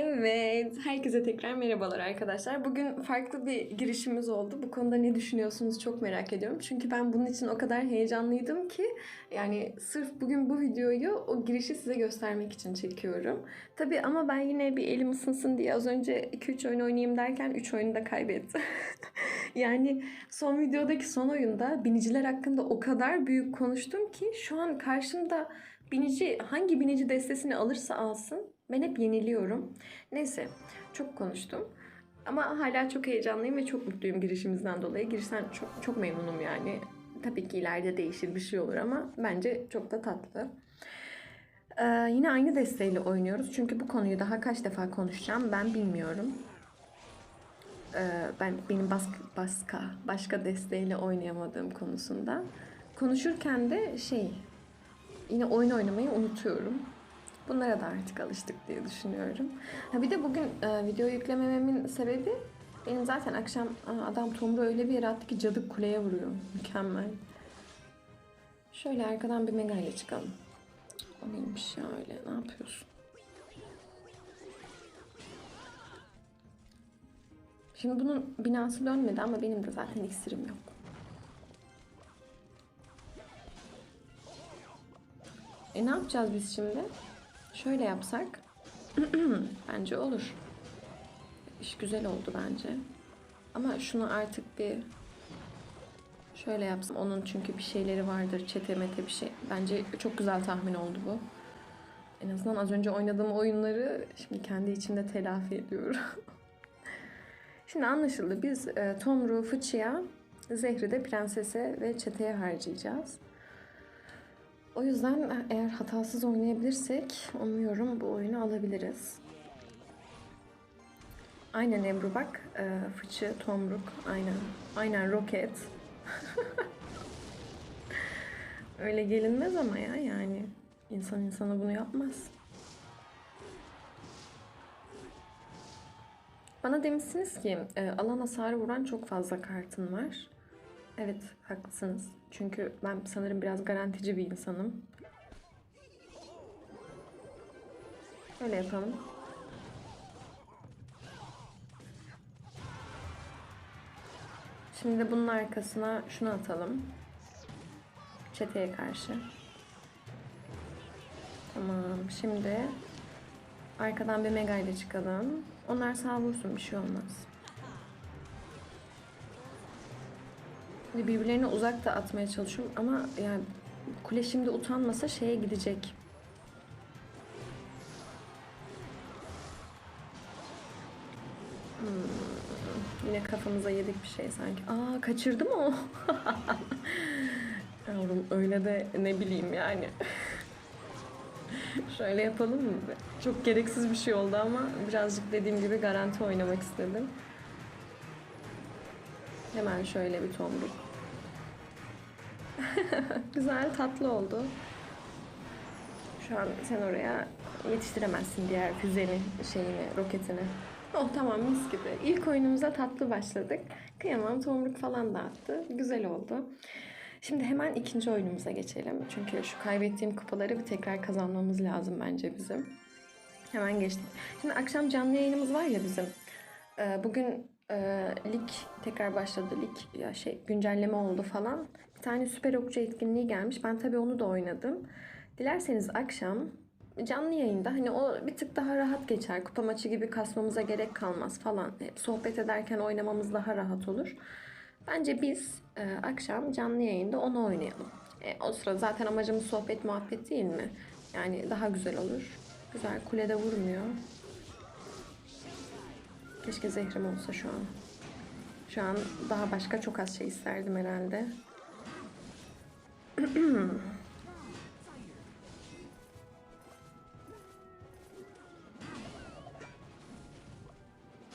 Evet, herkese tekrar merhabalar arkadaşlar. Bugün farklı bir girişimiz oldu. Bu konuda ne düşünüyorsunuz çok merak ediyorum. Çünkü ben bunun için o kadar heyecanlıydım ki yani sırf bugün bu videoyu o girişi size göstermek için çekiyorum. Tabii ama ben yine bir elim ısınsın diye az önce 2-3 oyun oynayayım derken 3 oyunu da kaybettim. yani son videodaki son oyunda biniciler hakkında o kadar büyük konuştum ki şu an karşımda binici hangi binici destesini alırsa alsın ben hep yeniliyorum. Neyse çok konuştum. Ama hala çok heyecanlıyım ve çok mutluyum girişimizden dolayı. Girişten çok, çok memnunum yani. Tabii ki ileride değişir bir şey olur ama bence çok da tatlı. Ee, yine aynı desteğiyle oynuyoruz. Çünkü bu konuyu daha kaç defa konuşacağım ben bilmiyorum. Ee, ben benim baska, baska başka desteğiyle oynayamadığım konusunda. Konuşurken de şey yine oyun oynamayı unutuyorum. Bunlara da artık alıştık diye düşünüyorum. Ha bir de bugün e, video yüklemememin sebebi benim zaten akşam aa, adam Tomru öyle bir yere attı ki cadı kuleye vuruyor. Mükemmel. Şöyle arkadan bir mega ile çıkalım. O neymiş ya öyle ne yapıyorsun? Şimdi bunun binası dönmedi ama benim de zaten iksirim yok. E ne yapacağız biz şimdi? Şöyle yapsak bence olur. İş güzel oldu bence. Ama şunu artık bir şöyle yapsam. Onun çünkü bir şeyleri vardır. Çete mete bir şey. Bence çok güzel tahmin oldu bu. En azından az önce oynadığım oyunları şimdi kendi içimde telafi ediyorum. şimdi anlaşıldı. Biz e, Tomru, Fıçı'ya, Zehri de Prenses'e ve Çete'ye harcayacağız. O yüzden eğer hatasız oynayabilirsek umuyorum bu oyunu alabiliriz. Aynen Ebru bak. Ee, fıçı, tomruk. Aynen. Aynen roket. Öyle gelinmez ama ya yani. İnsan insana bunu yapmaz. Bana demişsiniz ki e, alan hasarı vuran çok fazla kartın var. Evet haklısınız. Çünkü ben sanırım biraz garantici bir insanım. Öyle yapalım. Şimdi bunun arkasına şunu atalım. Çeteye karşı. Tamam. Şimdi arkadan bir mega ile çıkalım. Onlar sağ vursun bir şey olmaz. Şimdi birbirlerine uzak da atmaya çalışıyorum ama yani kule şimdi utanmasa şeye gidecek. Hmm, Yine kafamıza yedik bir şey sanki. Aa kaçırdı mı o? Yavrum öyle de ne bileyim yani. Şöyle yapalım mı? Çok gereksiz bir şey oldu ama birazcık dediğim gibi garanti oynamak istedim. Hemen şöyle bir tomruk. Güzel, tatlı oldu. Şu an sen oraya yetiştiremezsin diğer füzenin şeyini, roketini. Oh tamam mis gibi. İlk oyunumuza tatlı başladık. Kıyamam tomruk falan da attı. Güzel oldu. Şimdi hemen ikinci oyunumuza geçelim. Çünkü şu kaybettiğim kupaları bir tekrar kazanmamız lazım bence bizim. Hemen geçtik. Şimdi akşam canlı yayınımız var ya bizim. Ee, Bugün e, lig tekrar başladı. Lig ya şey güncelleme oldu falan. Bir tane süper okçu etkinliği gelmiş. Ben tabii onu da oynadım. Dilerseniz akşam canlı yayında hani o bir tık daha rahat geçer. Kupa maçı gibi kasmamıza gerek kalmaz falan. Hep sohbet ederken oynamamız daha rahat olur. Bence biz e, akşam canlı yayında onu oynayalım. E, o sırada zaten amacımız sohbet muhabbet değil mi? Yani daha güzel olur. Güzel kulede vurmuyor. Keşke zehrim olsa şu an. Şu an daha başka çok az şey isterdim herhalde.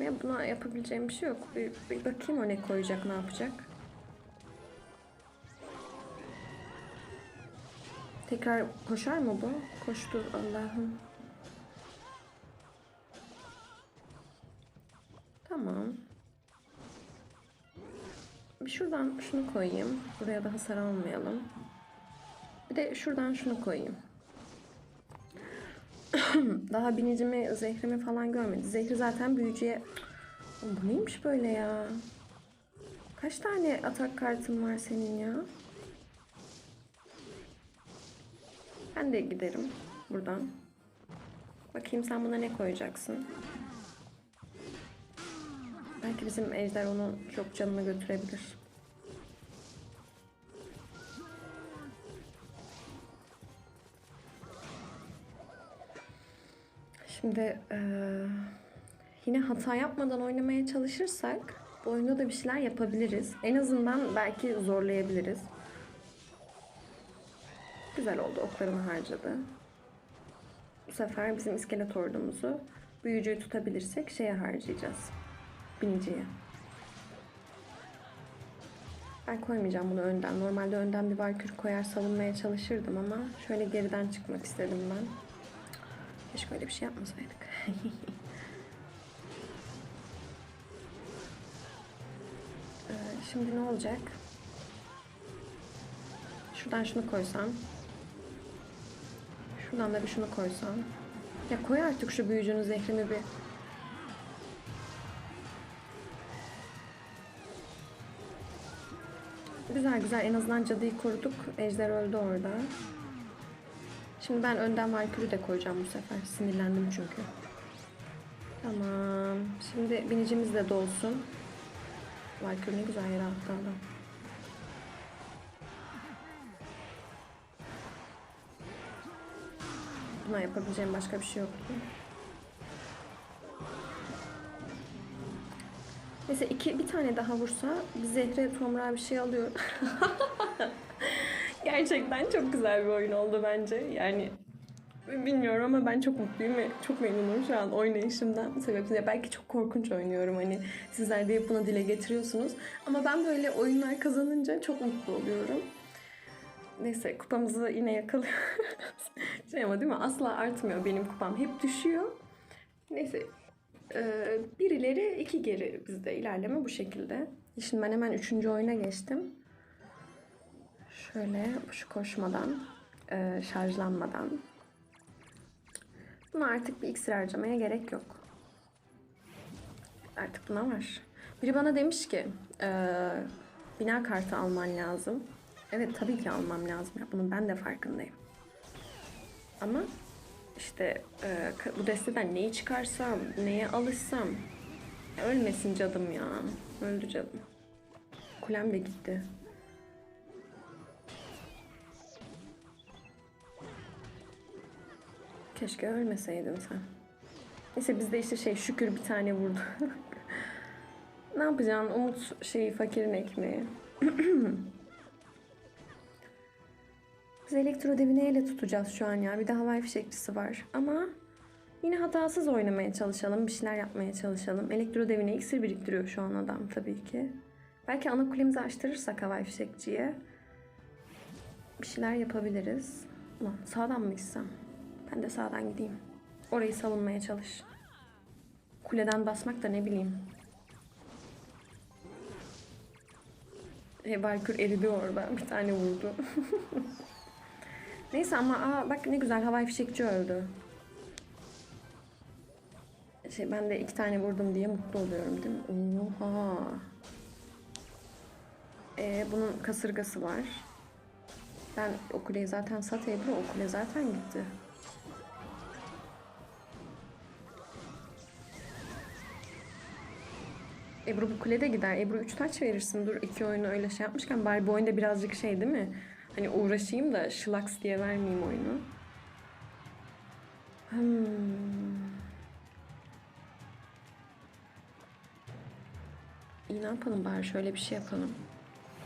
Ve buna yapabileceğim bir şey yok. Bir, bir bakayım o ne koyacak, ne yapacak. Tekrar koşar mı bu? Koştu Allah'ım. Şuradan şunu koyayım. Buraya da hasar almayalım. Bir de şuradan şunu koyayım. Daha binicimi, zehrimi falan görmedi. Zehri zaten büyücüye... Bu neymiş böyle ya? Kaç tane atak kartın var senin ya? Ben de giderim buradan. Bakayım sen buna ne koyacaksın? Belki bizim ejder onu çok canına götürebilir. Şimdi eee, yine hata yapmadan oynamaya çalışırsak bu oyunda da bir şeyler yapabiliriz. En azından belki zorlayabiliriz. Güzel oldu oklarını harcadı. Bu sefer bizim iskelet ordumuzu büyücüyü tutabilirsek şeye harcayacağız. Biniciye. Ben koymayacağım bunu önden. Normalde önden bir valkür koyar savunmaya çalışırdım ama şöyle geriden çıkmak istedim ben. Keşke öyle bir şey yapmasaydık. Ee, Şimdi ne olacak? Şuradan şunu koysam. Şuradan da bir şunu koysam. Ya koy artık şu büyücünün zehrini bir. Güzel güzel en azından cadıyı koruduk. Ejder öldü orada. Şimdi ben önden Valkyrie'yi de koyacağım bu sefer. Sinirlendim çünkü. Tamam. Şimdi binicimiz de dolsun. Valkyrie ne güzel yere attı. Buna yapabileceğim başka bir şey yoktu. Neyse iki, bir tane daha vursa Zehre Tomra bir şey alıyor. Gerçekten çok güzel bir oyun oldu bence. Yani bilmiyorum ama ben çok mutluyum ve çok memnunum şu an oynayışımdan. Sebebiyle belki çok korkunç oynuyorum hani sizler de hep bunu dile getiriyorsunuz. Ama ben böyle oyunlar kazanınca çok mutlu oluyorum. Neyse kupamızı yine yakalıyoruz. şey ama değil mi? Asla artmıyor benim kupam. Hep düşüyor. Neyse. Ee, bir ileri iki geri bizde ilerleme bu şekilde. Şimdi ben hemen üçüncü oyuna geçtim. Şöyle şu koşmadan, e, şarjlanmadan. Buna artık bir iksir harcamaya gerek yok. Artık buna var. Biri bana demiş ki e, bina kartı alman lazım. Evet tabii ki almam lazım. Ya, bunun ben de farkındayım. Ama işte e, bu desteden neyi çıkarsam, neye alışsam ölmesin cadım ya. Öldü cadım. Kulem de gitti. Keşke ölmeseydin sen. Neyse bizde işte şey şükür bir tane vurdu. ne yapacaksın? Umut şeyi fakirin ekmeği. Biz elektro devi neyle tutacağız şu an ya? Bir de havai fişekçisi var. Ama yine hatasız oynamaya çalışalım. Bir şeyler yapmaya çalışalım. Elektro devine iksir biriktiriyor şu an adam tabii ki. Belki ana kulemizi açtırırsak havai fişekçiye bir şeyler yapabiliriz. Ulan sağdan mı gitsem? Ben de sağdan gideyim. Orayı savunmaya çalış. Kuleden basmak da ne bileyim. E, Valkür eridi orada. Bir tane vurdu. Neyse ama aa, bak ne güzel havai fişekçi öldü. Şey, ben de iki tane vurdum diye mutlu oluyorum değil mi? Oha. Ee, bunun kasırgası var. Ben o kuleyi zaten sat Ebru. O kule zaten gitti. Ebru bu kulede gider. Ebru 3 taç verirsin. Dur iki oyunu öyle şey yapmışken bari bu oyunda birazcık şey değil mi? Hani uğraşayım da şılaks diye vermeyeyim oyunu. Hmm. İyi ne yapalım bari şöyle bir şey yapalım.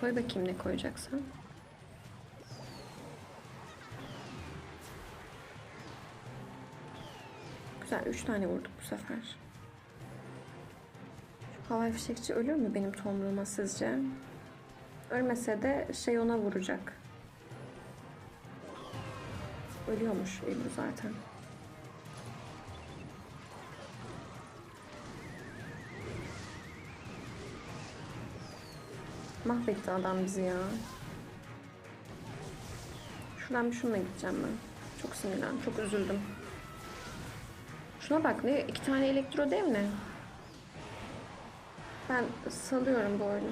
Koy bakayım ne koyacaksan. Güzel üç tane vurduk bu sefer. Havai fişekçi ölür mü benim tomruğuma sizce? Ölmese de şey ona vuracak. Ölüyormuş Ebru zaten. Mahvetti adam bizi ya. Şuradan bir şununla gideceğim ben. Çok sinirlendim, çok üzüldüm. Şuna bak ne iki tane elektro dev ne? Ben salıyorum bu oyunu.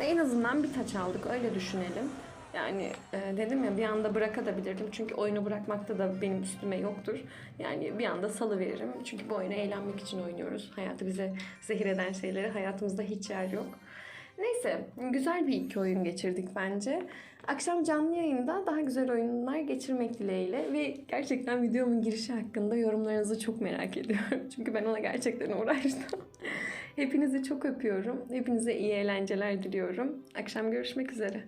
Ve en azından bir taç aldık öyle düşünelim. Yani e, dedim ya bir anda bırakabilirdim. Çünkü oyunu bırakmakta da benim üstüme yoktur. Yani bir anda salı veririm. Çünkü bu oyunu eğlenmek için oynuyoruz. Hayatı bize zehir eden şeyleri hayatımızda hiç yer yok. Neyse güzel bir iki oyun geçirdik bence. Akşam canlı yayında daha güzel oyunlar geçirmek dileğiyle ve gerçekten videomun girişi hakkında yorumlarınızı çok merak ediyorum. Çünkü ben ona gerçekten uğraştım. Hepinizi çok öpüyorum. Hepinize iyi eğlenceler diliyorum. Akşam görüşmek üzere.